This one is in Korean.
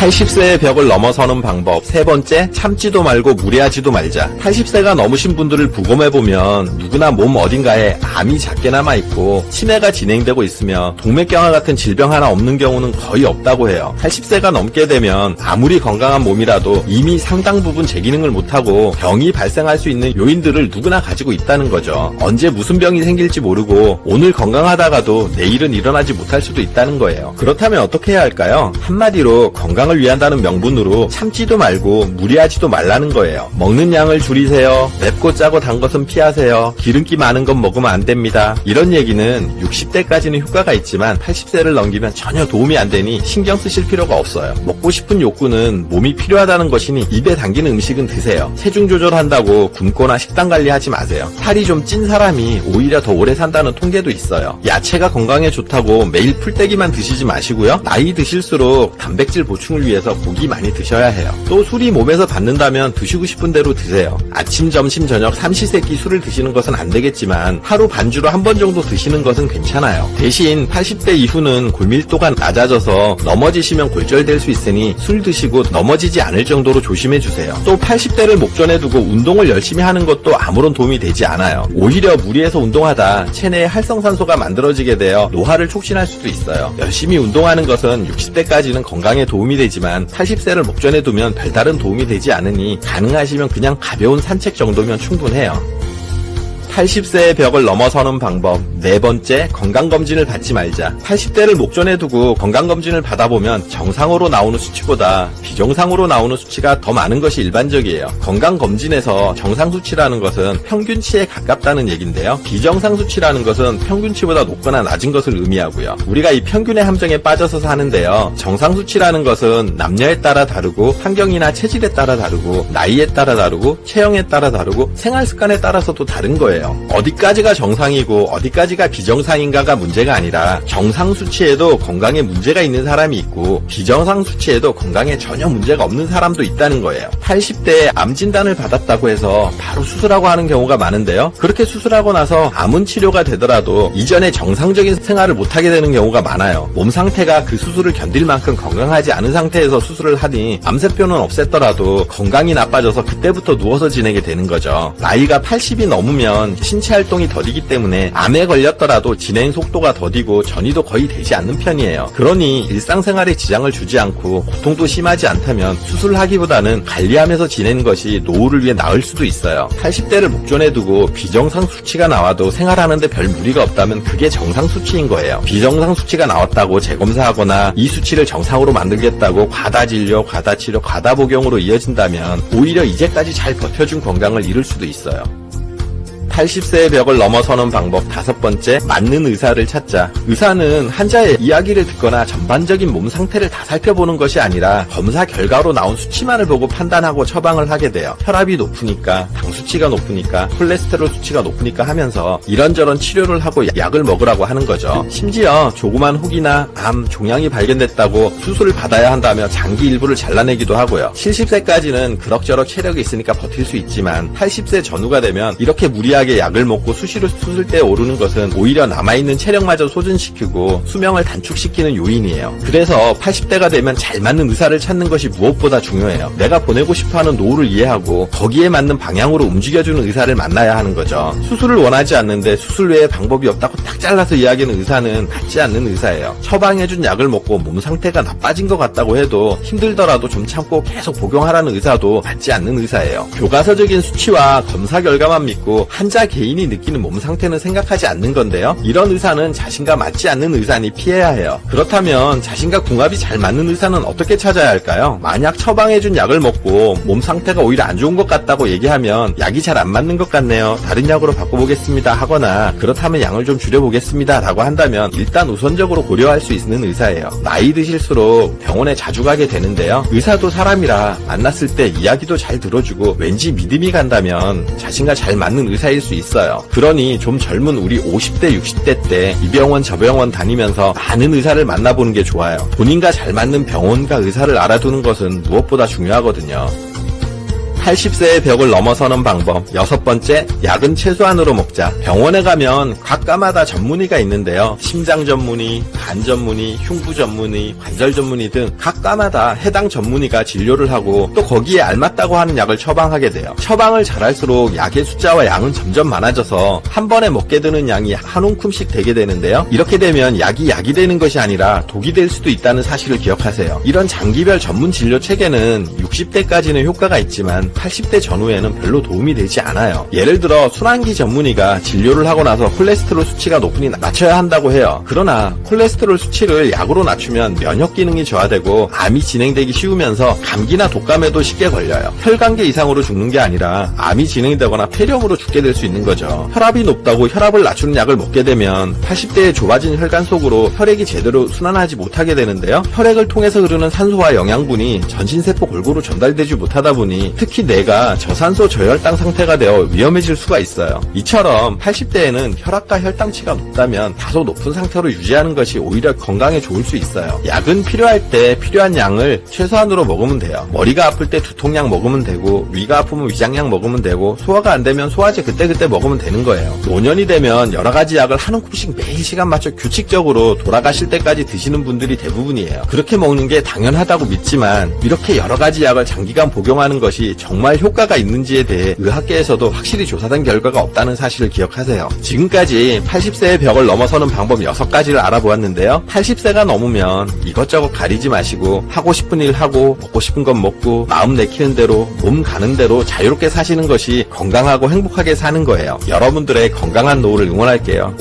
80세의 벽을 넘어서는 방법. 세 번째, 참지도 말고 무리하지도 말자. 80세가 넘으신 분들을 부검해보면 누구나 몸 어딘가에 암이 작게 남아있고 치매가 진행되고 있으며 동맥경화 같은 질병 하나 없는 경우는 거의 없다고 해요. 80세가 넘게 되면 아무리 건강한 몸이라도 이미 상당 부분 제 기능을 못하고 병이 발생할 수 있는 요인들을 누구나 가지고 있다는 거죠. 언제 무슨 병이 생길지 모르고 오늘 건강하다가도 내일은 일어나지 못할 수도 있다는 거예요. 그렇다면 어떻게 해야 할까요? 한마디로 건강 을 위한다는 명분으로 참지도 말고 무리하지도 말라는 거예요. 먹는 양을 줄이세요. 맵고 짜고 단 것은 피하세요. 기름기 많은 건 먹으면 안 됩니다. 이런 얘기는 60대까지는 효과가 있지만 80세를 넘기면 전혀 도움이 안 되니 신경 쓰실 필요가 없어요. 먹고 싶은 욕구는 몸이 필요하다는 것이니 입에 당기는 음식은 드세요. 체중 조절한다고 굶거나 식단 관리하지 마세요. 살이 좀 찐 사람이 오히려 더 오래 산다는 통계도 있어요. 야채가 건강에 좋다고 매일 풀떼기만 드시지 마시고요. 나이 드실수록 단백질 보충을 위해서 고기 많이 드셔야 해요. 또 술이 몸에서 받는다면 드시고 싶은 대로 드세요. 아침, 점심, 저녁 삼시세끼 술을 드시는 것은 안 되겠지만 하루 반주로 한 번 정도 드시는 것은 괜찮아요. 대신 80대 이후는 골밀도가 낮아져서 넘어지시면 골절될 수 있으니 술 드시고 넘어지지 않을 정도로 조심해 주세요. 또 80대를 목전에 두고 운동을 열심히 하는 것도 아무런 도움이 되지 않아요. 오히려 무리해서 운동하다 체내에 활성산소가 만들어지게 되어 노화를 촉진할 수도 있어요. 열심히 운동하는 것은 60대까지는 건강에 도움이 되지 만 80세를 목전에 두면 별다른 도움이 되지 않으니 가능하시면 그냥 가벼운 산책 정도면 충분해요. 80세의 벽을 넘어서는 방법. 네 번째, 건강검진을 받지 말자. 80대를 목전에 두고 건강검진을 받아보면 정상으로 나오는 수치보다 비정상으로 나오는 수치가 더 많은 것이 일반적이에요. 건강검진에서 정상 수치라는 것은 평균치에 가깝다는 얘기인데요. 비정상 수치라는 것은 평균치보다 높거나 낮은 것을 의미하고요. 우리가 이 평균의 함정에 빠져서 사는데요. 정상 수치라는 것은 남녀에 따라 다르고 환경이나 체질에 따라 다르고 나이에 따라 다르고 체형에 따라 다르고 생활 습관에 따라서도 다른 거예요. 어디까지가 정상이고 어디까지가 비정상인가가 문제가 아니라 정상 수치에도 건강에 문제가 있는 사람이 있고 비정상 수치에도 건강에 전혀 문제가 없는 사람도 있다는 거예요. 80대에 암 진단을 받았다고 해서 바로 수술하고 하는 경우가 많은데요. 그렇게 수술하고 나서 암은 치료가 되더라도 이전에 정상적인 생활을 못하게 되는 경우가 많아요. 몸 상태가 그 수술을 견딜 만큼 건강하지 않은 상태에서 수술을 하니 암세포는 없앴더라도 건강이 나빠져서 그때부터 누워서 지내게 되는 거죠. 나이가 80이 넘으 면 신체 활동이 더디기 때문에 암에 걸렸더라도 진행 속도가 더디고 전이도 거의 되지 않는 편이에요. 그러니 일상생활에 지장을 주지 않고 고통도 심하지 않다면 수술하기보다는 관리하면서 지내는 것이 노후를 위해 나을 수도 있어요. 80대를 목전에 두고 비정상 수치가 나와도 생활하는데 별 무리가 없다면 그게 정상 수치인 거예요. 비정상 수치가 나왔다고 재검사하거나 이 수치를 정상으로 만들겠다고 과다 진료, 과다 치료, 과다 복용으로 이어진다면 오히려 이제까지 잘 버텨준 건강을 잃을 수도 있어요. 80세의 벽을 넘어서는 방법 다섯 번째, 맞는 의사를 찾자. 의사는 환자의 이야기를 듣거나 전반적인 몸 상태를 다 살펴보는 것이 아니라 검사 결과로 나온 수치만을 보고 판단하고 처방을 하게 돼요. 혈압이 높으니까, 당 수치가 높으니까, 콜레스테롤 수치가 높으니까 하면서 이런저런 치료를 하고 약을 먹으라고 하는 거죠. 심지어 조그만 혹이나 암, 종양이 발견됐다고 수술을 받아야 한다며 장기 일부를 잘라내기도 하고요. 70세까지는 그럭저럭 체력이 있으니까 버틸 수 있지만 80세 전후가 되면 이렇게 무리하게 약을 먹고 수시로 수술대에 오르는 것은 오히려 남아있는 체력마저 소진시키고 수명을 단축시키는 요인이에요. 그래서 80대가 되면 잘 맞는 의사를 찾는 것이 무엇보다 중요해요. 내가 보내고 싶어하는 노후를 이해하고 거기에 맞는 방향으로 움직여주는 의사를 만나야 하는 거죠. 수술을 원하지 않는데 수술 외에 방법이 없다고 딱 잘라서 이야기하는 의사는 맞지 않는 의사예요. 처방해준 약을 먹고 몸 상태가 나빠진 것 같다고 해도 힘들더라도 좀 참고 계속 복용하라는 의사도 맞지 않는 의사예요. 교과서적인 수치와 검사 결과만 믿고 환자 개인이 느끼는 몸 상태는 생각하지 않는 건데요. 이런 의사는 자신과 맞지 않는 의사니 피해야 해요. 그렇다면 자신과 궁합이 잘 맞는 의사는 어떻게 찾아야 할까요? 만약 처방해준 약을 먹고 몸 상태가 오히려 안 좋은 것 같다고 얘기하면 약이 잘 안 맞는 것 같네요. 다른 약으로 바꿔보겠습니다 하거나 그렇다면 양을 좀 줄여보겠습니다 라고 한다면 일단 우선적으로 고려할 수 있는 의사예요. 나이 드실수록 병원에 자주 가게 되는데요. 의사도 사람이라 만났을 때 이야기도 잘 들어주고 왠지 믿음이 간다면 자신과 잘 맞는 의사일 수 있어요. 그러니 좀 젊은 우리 50대, 60대 때 이 병원 저 병원 다니면서 많은 의사를 만나보는 게 좋아요. 본인과 잘 맞는 병원과 의사를 알아두는 것은 무엇보다 중요하거든요. 80세의 벽을 넘어서는 방법. 여섯 번째, 약은 최소한으로 먹자. 병원에 가면 각과마다 전문의가 있는데요. 심장 전문의, 간 전문의, 흉부 전문의, 관절 전문의 등 각과마다 해당 전문의가 진료를 하고 또 거기에 알맞다고 하는 약을 처방하게 돼요. 처방을 잘할수록 약의 숫자와 양은 점점 많아져서 한 번에 먹게 되는 양이 한 움큼씩 되게 되는데요. 이렇게 되면 약이 약이 되는 것이 아니라 독이 될 수도 있다는 사실을 기억하세요. 이런 장기별 전문 진료 체계는 60대까지는 효과가 있지만 80대 전후에는 별로 도움이 되지 않아요. 예를 들어 순환기 전문의가 진료를 하고 나서 콜레스테롤 수치가 높으니 낮춰야 한다고 해요. 그러나 콜레스테롤 수치를 약으로 낮추면 면역 기능이 저하되고 암이 진행되기 쉬우면서 감기나 독감에도 쉽게 걸려요. 혈관계 이상으로 죽는 게 아니라 암이 진행되거나 폐렴으로 죽게 될 수 있는 거죠. 혈압이 높다고 혈압을 낮추는 약을 먹게 되면 80대의 좁아진 혈관 속으로 혈액이 제대로 순환하지 못하게 되는데요. 혈액을 통해서 흐르는 산소와 영양분이 전신세포 골고루 전달되지 못하다 보니 특히 뇌가 저산소 저혈당 상태가 되어 위험해질 수가 있어요. 이처럼 80대에는 혈압과 혈당치가 높다면 다소 높은 상태로 유지하는 것이 오히려 건강에 좋을 수 있어요. 약은 필요할 때 필요한 양을 최소한으로 먹으면 돼요. 머리가 아플 때 두통약 먹으면 되고 위가 아프면 위장약 먹으면 되고 소화가 안 되면 소화제 그때그때 먹으면 되는 거예요. 노년이 되면 여러 가지 약을 한 움큼씩 매일 시간 맞춰 규칙적으로 돌아가실 때까지 드시는 분들이 대부분이에요. 그렇게 먹는 게 당연하다고 믿지만 이렇게 여러 가지 약을 장기간 복용하는 것이 정말 효과가 있는지에 대해 의학계에서도 확실히 조사된 결과가 없다는 사실을 기억하세요. 지금까지 80세의 벽을 넘어서는 방법 6가지를 알아보았는데요. 80세가 넘으면 이것저것 가리지 마시고 하고 싶은 일 하고 먹고 싶은 건 먹고 마음 내키는 대로 몸 가는 대로 자유롭게 사시는 것이 건강하고 행복하게 사는 거예요. 여러분들의 건강한 노후를 응원할게요.